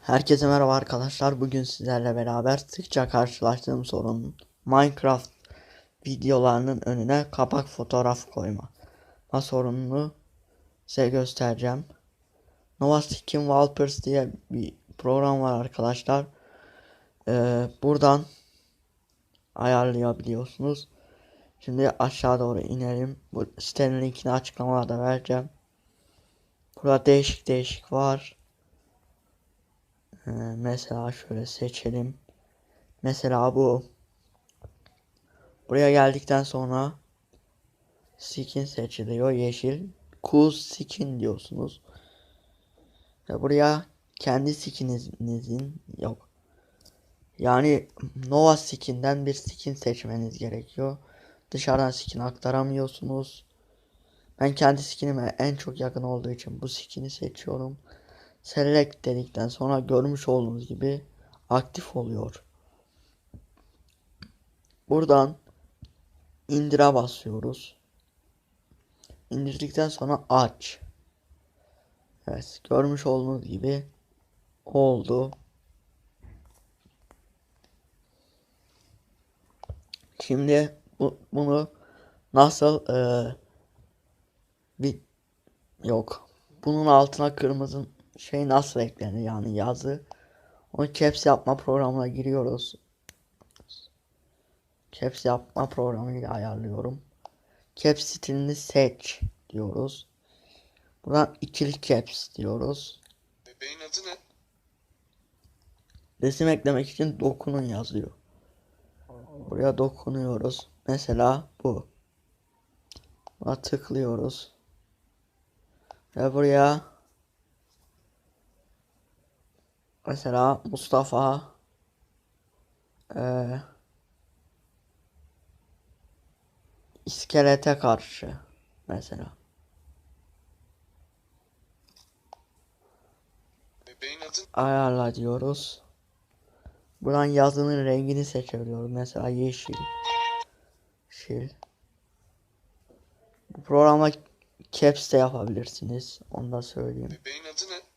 Herkese merhaba arkadaşlar. Bugün sizlerle beraber sıkça karşılaştığım sorun Minecraft videolarının önüne kapak fotoğraf koyma. Bu sorununu size göstereceğim. Nova Skin Wallpapers diye bir program var arkadaşlar. Ee, buradan ayarlayabiliyorsunuz. Şimdi aşağı doğru inelim. Bu sitenin linkini açıklamada vereceğim. Burada değişik değişik var. Ee, mesela şöyle seçelim. Mesela bu. Buraya geldikten sonra skin seçiliyor. Yeşil. Cool skin diyorsunuz. Ve buraya kendi skinizin yok. Yani Nova skin'den bir skin seçmeniz gerekiyor. Dışarıdan skin aktaramıyorsunuz. Ben kendi skinime en çok yakın olduğu için bu skin'i seçiyorum. Select dedikten sonra görmüş olduğunuz gibi aktif oluyor. Buradan indire basıyoruz. İndirdikten sonra aç. Evet görmüş olduğunuz gibi oldu. Şimdi bu, bunu nasıl e, bir yok. Bunun altına kırmızı şey nasıl eklenir yani yazı. Onu caps yapma programına giriyoruz. Caps yapma programıyla ayarlıyorum. Caps stilini seç diyoruz. Buradan ikili caps diyoruz. Bebeğin adı ne? Resim eklemek için dokunun yazıyor. Buraya dokunuyoruz. Mesela bu. Buna tıklıyoruz. Ve buraya mesela Mustafa eee iskelete karşı mesela. Ayarla diyoruz. Buradan yazının rengini seçebiliyoruz. Mesela yeşil. Yeşil. Bu programla caps de yapabilirsiniz. Onu da söyleyeyim. Bebeğin adı ne?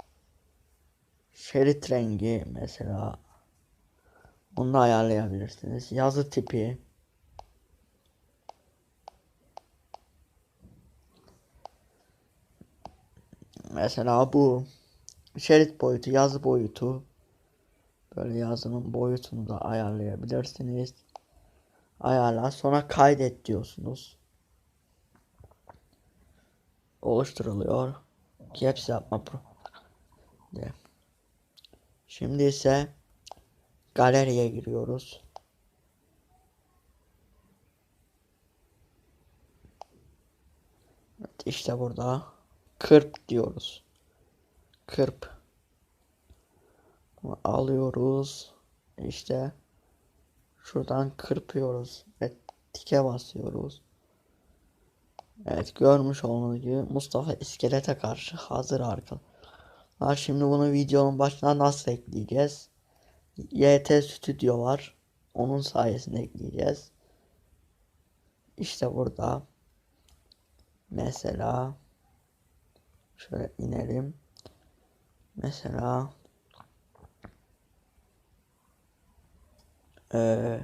Şerit rengi mesela. Onu da ayarlayabilirsiniz. Yazı tipi. Mesela bu. Şerit boyutu, yazı boyutu. Böyle yazının boyutunu da ayarlayabilirsiniz. Ayarla. Sonra kaydet diyorsunuz. Oluşturuluyor. Caps yapma pro. De. Şimdi ise galeriye giriyoruz. Evet, işte burada kırp diyoruz. Kırp. Bunu alıyoruz. İşte şuradan kırpıyoruz ve tike basıyoruz. Evet görmüş olduğunuz gibi Mustafa iskelete karşı hazır arkadaşlar. Şimdi bunu videonun başına nasıl ekleyeceğiz? YT Studio var. Onun sayesinde ekleyeceğiz. İşte burada. Mesela şöyle inelim. Mesela Ee,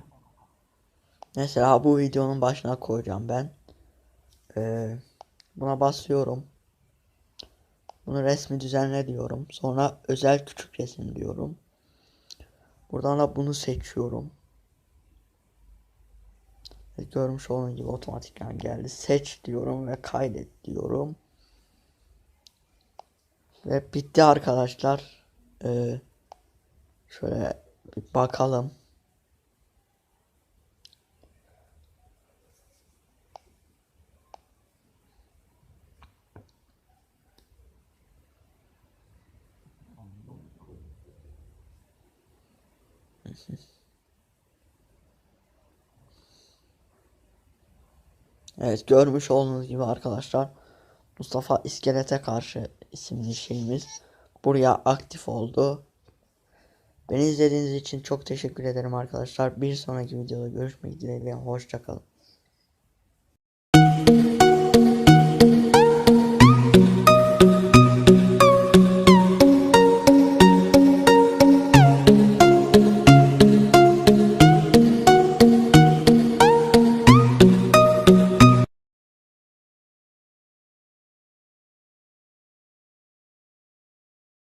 mesela bu videonun başına koyacağım ben. Ee, buna basıyorum. Bunu resmi düzenle diyorum. Sonra özel küçük resim diyorum. Buradan da bunu seçiyorum. Görmüş olduğunuz gibi otomatikten geldi. Seç diyorum ve kaydet diyorum. Ve bitti arkadaşlar. Ee, şöyle bir bakalım. Evet görmüş olduğunuz gibi arkadaşlar Mustafa İskelete karşı isimli şeyimiz buraya aktif oldu. Beni izlediğiniz için çok teşekkür ederim arkadaşlar. Bir sonraki videoda görüşmek dileğiyle. Hoşçakalın.